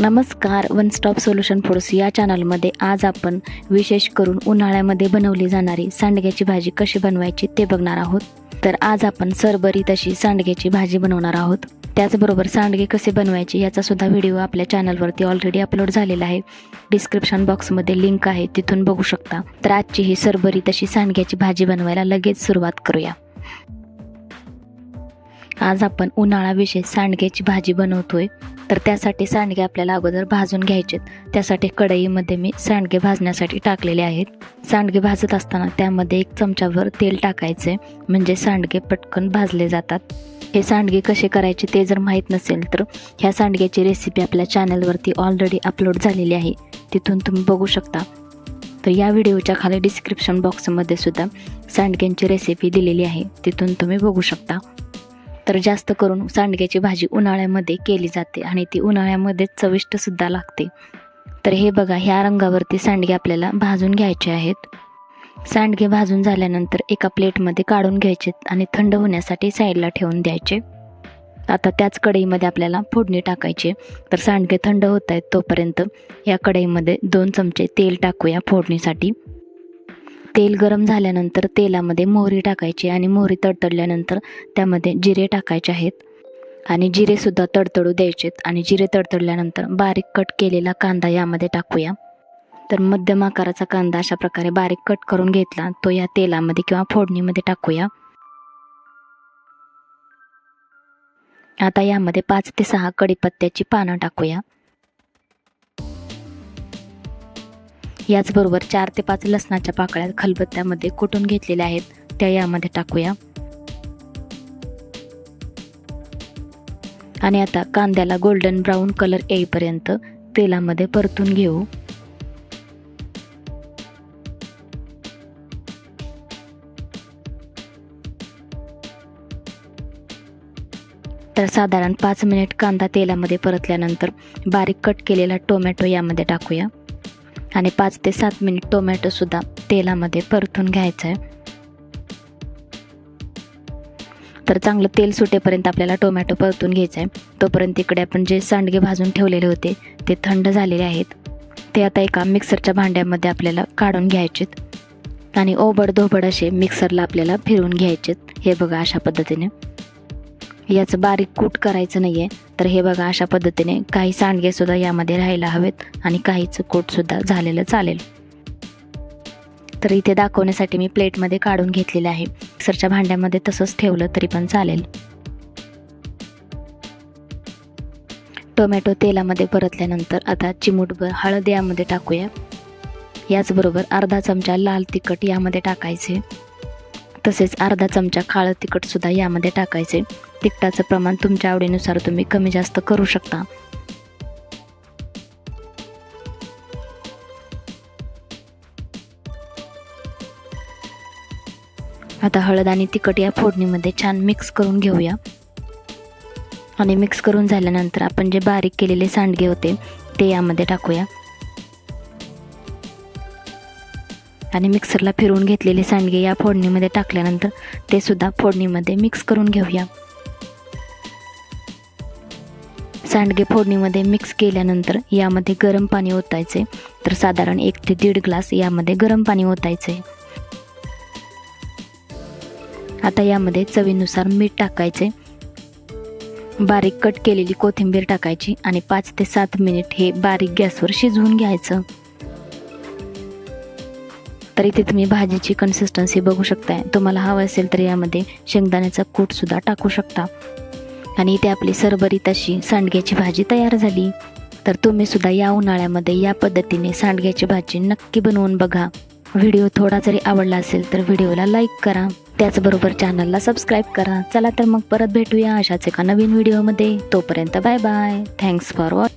नमस्कार one stop solution foods या चॅनलमध्ये आज आपण विशेष करून उन्हाळ्यामध्ये बनवली जाणारी सांडग्याची भाजी कशी बनवायची ते बघणार आहोत. तर आज आपण सरबरी तशी सांडग्याची भाजी बनवणार आहोत. त्याचबरोबर सांडगे कसे बनवायचे याचा सुद्धा व्हिडिओ आपल्या चॅनलवरती ऑलरेडी अपलोड झालेला आहे. डिस्क्रिप्शन बॉक्समध्ये लिंक आहे तिथून बघू शकता. तर आजची ही सरबरी तशी सांडग्याची भाजी बनवायला लगेच सुरुवात करूया. आज आपण उन्हाळाविषयी सांडग्याची भाजी बनवतोय. तर त्यासाठी सांडगे आपल्याला अगोदर भाजून घ्यायचेत. त्यासाठी कढईमध्ये मी सांडगे भाजण्यासाठी टाकलेले आहेत. सांडगे भाजत असताना त्यामध्ये एक चमचाभर तेल टाकायचे. म्हणजे सांडगे पटकन भाजले जातात. हे सांडगे कसे करायचे ते जर माहीत नसेल तर ह्या सांडग्याची रेसिपी आपल्या चॅनलवरती ऑलरेडी अपलोड झालेली आहे. तिथून तुम्ही बघू शकता. तर या व्हिडिओच्या खाली डिस्क्रिप्शन बॉक्समध्ये सुद्धा सांडग्यांची रेसिपी दिलेली आहे. तिथून तुम्ही बघू शकता. तर जास्त करून सांडग्याची भाजी उन्हाळ्यामध्ये केली जाते आणि ती उन्हाळ्यामध्ये चविष्टसुद्धा लागते. तर हे बघा ह्या रंगावरती सांडगे आपल्याला भाजून घ्यायचे आहेत. सांडगे भाजून झाल्यानंतर एका प्लेटमध्ये काढून घ्यायचे आणि थंड होण्यासाठी साईडला ठेवून द्यायचे. आता त्याच कढईमध्ये आपल्याला फोडणी टाकायची तर सांडगे थंड होत आहेत तोपर्यंत या कढईमध्ये दोन चमचे तेल टाकूया फोडणीसाठी. तेल गरम झाल्यानंतर तेलामध्ये मोहरी टाकायची आणि मोहरी तडतडल्यानंतर त्यामध्ये जिरे टाकायचे आहेत. आणि जिरेसुद्धा तडतडू द्यायचेत. आणि जिरे तडतडल्यानंतर बारीक कट केलेला कांदा यामध्ये टाकूया. तर मध्यम आकाराचा कांदा अशा प्रकारे बारीक कट करून घेतला तो या तेलामध्ये किंवा फोडणीमध्ये टाकूया. आता यामध्ये पाच ते सहा कडीपत्त्याची पानं टाकूया. याचबरोबर चार ते पाच लसणाच्या पाकळ्या खलबत्त्यामध्ये कुटून घेतलेल्या आहेत. त्या यामध्ये टाकूया. आणि आता कांद्याला गोल्डन ब्राऊन कलर येईपर्यंत तेलामध्ये परतून घेऊ. तर साधारण पाच मिनिट कांदा तेलामध्ये परतल्यानंतर बारीक कट केलेला टोमॅटो यामध्ये टाकूया. आणि पाच ते सात मिनिट टोमॅटोसुद्धा तेलामध्ये परतून घ्यायचं आहे तर चांगलं तेल सुटेपर्यंत आपल्याला टोमॅटो परतून घ्यायचं आहे तोपर्यंत इकडे आपण जे सांडगे भाजून ठेवलेले होते ते थंड झालेले आहेत. ते आता एका मिक्सरच्या भांड्यामध्ये आपल्याला काढून घ्यायचेत. आणि ओबड धोबड असे मिक्सरला आपल्याला फिरवून घ्यायचेत. हे बघा अशा पद्धतीने. याचं बारीक कूट करायचं नाही आहे तर हे बघा अशा पद्धतीने काही सांडगेसुद्धा यामध्ये राहायला हवेत आणि काही चकोटसुद्धा झालेलं चालेल. तर इथे दाखवण्यासाठी मी प्लेटमध्ये काढून घेतलेले आहे. मिक्सरच्या भांड्यामध्ये तसंच ठेवलं तरी पण चालेल. टोमॅटो तेलामध्ये परतल्यानंतर आता चिमूटभर हळद यामध्ये टाकूया. याचबरोबर अर्धा चमचा लाल तिखट यामध्ये टाकायचे. तसेच अर्धा चमचा काळं तिखटसुद्धा यामध्ये टाकायचे. तिखटाचं प्रमाण तुमच्या आवडीनुसार तुम्ही कमी जास्त करू शकता. आता हळद आणि तिखट या फोडणीमध्ये छान मिक्स करून घेऊया. आणि मिक्स करून झाल्यानंतर आपण जे बारीक केलेले सांडगे होते ते यामध्ये टाकूया. आणि मिक्सरला फिरवून घेतलेले सांडगे या फोडणीमध्ये टाकल्यानंतर ते सुद्धा फोडणीमध्ये मिक्स करून घेऊया. सांडगे फोडणीमध्ये मिक्स केल्यानंतर यामध्ये गरम पाणी ओतायचे. तर साधारण एक ते दीड ग्लास यामध्ये गरम पाणी ओतायचे. आता यामध्ये चवीनुसार मीठ टाकायचे. बारीक कट केलेली कोथिंबीर टाकायची आणि पाच ते सात मिनिट हे बारीक गॅसवर शिजवून घ्यायचं. तर इथे तुम्ही भाजीची कन्सिस्टन्सी बघू शकताय. तुम्हाला हवं असेल तर यामध्ये शेंगदाण्याचा कूटसुद्धा टाकू शकता. आणि इथे आपली सरबरीत अशी सांडग्याची भाजी तयार झाली. तर तुम्ही सुद्धा या उन्हाळ्यामध्ये या पद्धतीने सांडग्याची भाजी नक्की बनवून बघा. व्हिडिओ थोडा जरी आवडला असेल तर व्हिडिओला लाईक करा. त्याचबरोबर चॅनलला सबस्क्राईब करा. चला तर मग परत भेटूया अशाच एका नवीन व्हिडिओमध्ये तोपर्यंत bye bye thanks for watch